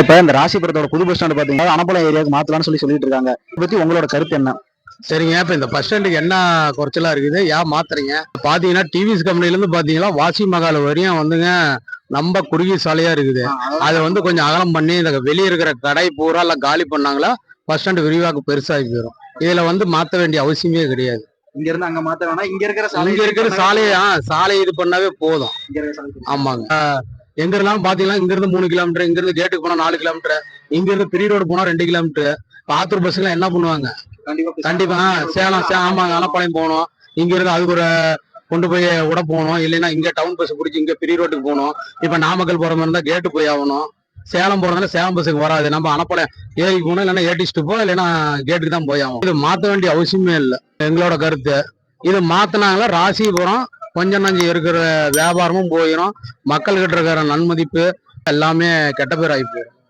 இப்ப இந்த ராசிபுரத்தோட புது பஸ் ஸ்டாண்ட் பாத்தீங்கன்னா அனப்பலம் ஏரியாவுக்கு மாத்தலாம்னு சொல்லி சொல்லிட்டு இருக்காங்க. இதை பத்தி உங்களோட கருத்து என்ன? சரிங்க இப்ப இந்த பஸ் ஸ்டாண்டுக்கு என்ன குறைச்சலா இருக்குது? ஏன் மாத்துறீங்க? பாத்தீங்கன்னா டிவிஎஸ் கம்பெனில இருந்து பாத்தீங்கன்னா வாசி மகால் வரையும் வந்துங்க நம்ம குறுகிய சாலையா இருக்குது அதை வந்து கொஞ்சம் அகலம் பண்ணி இந்த வெளியே இருக்கிற கடை பூரா எல்லாம் காலி பண்ணாங்களா பஸ் ஸ்டாண்டு விரிவாக்க பெருசாகி போயிடும் இதுல வந்து மாத்த வேண்டிய அவசியமே கிடையாது. இங்க இருந்து அங்க மாத்த வேணா இங்க இருக்கிற இங்க இருக்கிற சாலையை சாலை இது பண்ணாவே போதும். ஆமாங்க. எங்க இருந்தாலும் பாத்தீங்கன்னா இங்க இருந்து மூணு கிலோமீட்டர் இங்க இருந்து கேட்டுக்கு போனா நாலு கிலோமீட்டர் இங்க இருந்து பெரிய ரோடு போனா ரெண்டு கிலோமீட்டர் ஆத்தூர் பஸ்ல என்ன பண்ணுவாங்க? கண்டிப்பா சேலம் சே ஆமாங்க அலப்பாளையம் போகணும். இங்க இருந்து அதுக்கு ஒரு கொண்டு போய் விட போகணும். இல்லைன்னா இங்க டவுன் பஸ் பிடிச்சி இங்க பெரிய ரோட்டுக்கு போகணும். இப்ப நாமக்கல் போற மாதிரி இருந்தா கேட்டு போய் ஆகணும். சேலம் போறதுனால சேலம் பஸ்ஸுக்கு வராது. நம்ம அனப்பாளையம் ஏரிக்கு போகணும் இல்லைன்னா ஏடி ஸ்டூப்போ இல்லைன்னா கேட்டுக்கு தான் போய் ஆகணும். இது மாத்த வேண்டிய அவசியமே இல்லை. எங்களோட கருத்து. இது மாத்தினாங்களா ராசிபுரம் கொஞ்சம் நஞ்சம் இருக்கிற வியாபாரமும் போயிடும் மக்கள்கிட்ட இருக்கிற நன்மதிப்பு எல்லாமே கெட்ட பேர் ஆகி போயிடும்